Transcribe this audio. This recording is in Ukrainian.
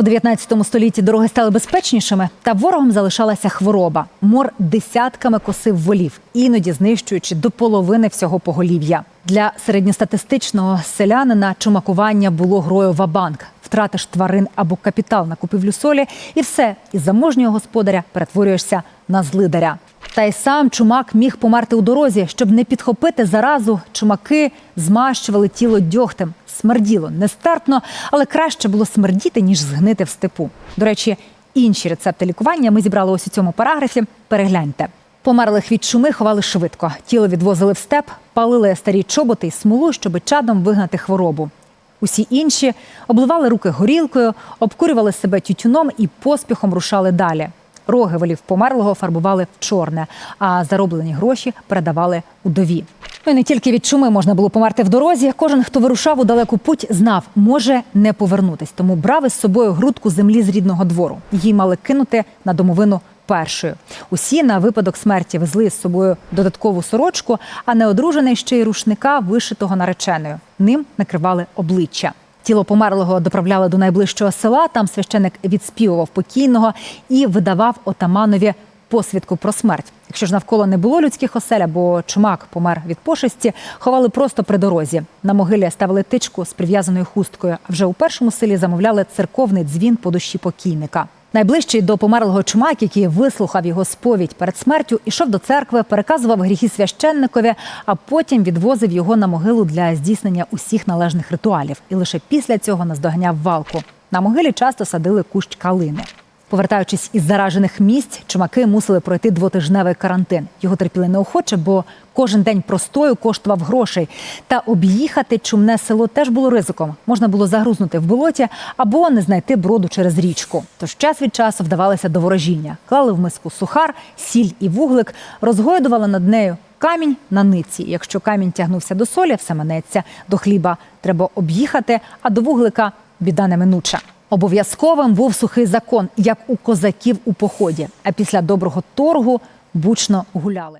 У 19 столітті дороги стали безпечнішими, та ворогом залишалася хвороба. Мор десятками косив волів, іноді знищуючи до половини всього поголів'я. Для середньостатистичного селянина чумакування було грою вабанк. Втратиш тварин або капітал на купівлю солі, і все із заможнього господаря перетворюєшся на злидаря. Та й сам чумак міг померти у дорозі, щоб не підхопити заразу. Чумаки змащували тіло дьогтем. Смерділо нестерпно, але краще було смердіти, ніж згнити в степу. До речі, інші рецепти лікування ми зібрали ось у цьому параграфі. Перегляньте. Померлих від чуми ховали швидко. Тіло відвозили в степ, палили старі чоботи й смолу, щоб чадом вигнати хворобу. Усі інші обливали руки горілкою, обкурювали себе тютюном і поспіхом рушали далі. Роги волів померлого фарбували в чорне, а зароблені гроші передавали удові. Ну і не тільки від чуми можна було померти в дорозі. Кожен, хто вирушав у далеку путь, знав, може не повернутись. Тому брав із собою грудку землі з рідного двору. Її мали кинути на домовину першою. Усі на випадок смерті везли з собою додаткову сорочку, а неодружений ще й рушника, вишитого нареченою. Ним накривали обличчя. Тіло померлого доправляли до найближчого села. Там священик відспівував покійного і видавав отаманові посвідку про смерть. Якщо ж навколо не було людських осель, бо чумак помер від пошесті, ховали просто при дорозі. На могилі ставили тичку з прив'язаною хусткою. А вже у першому селі замовляли церковний дзвін по душі покійника. Найближчий до померлого чумак, який вислухав його сповідь перед смертю, ішов до церкви, переказував гріхи священникові, а потім відвозив його на могилу для здійснення усіх належних ритуалів. І лише після цього наздоганяв валку. На могилі часто садили кущ калини. Повертаючись із заражених місць, чумаки мусили пройти двотижневий карантин. Його терпіли неохоче, бо кожен день простою коштував грошей. Та об'їхати чумне село теж було ризиком. Можна було загрузнути в болоті або не знайти броду через річку. Тож час від часу вдавалися до ворожіння. Клали в миску сухар, сіль і вуглик, розгойдували над нею камінь на ниці. Якщо камінь тягнувся до солі, все минеться. До хліба треба об'їхати, а до вуглика біда неминуча. Обов'язковим був сухий закон, як у козаків у поході. А після доброго торгу бучно гуляли.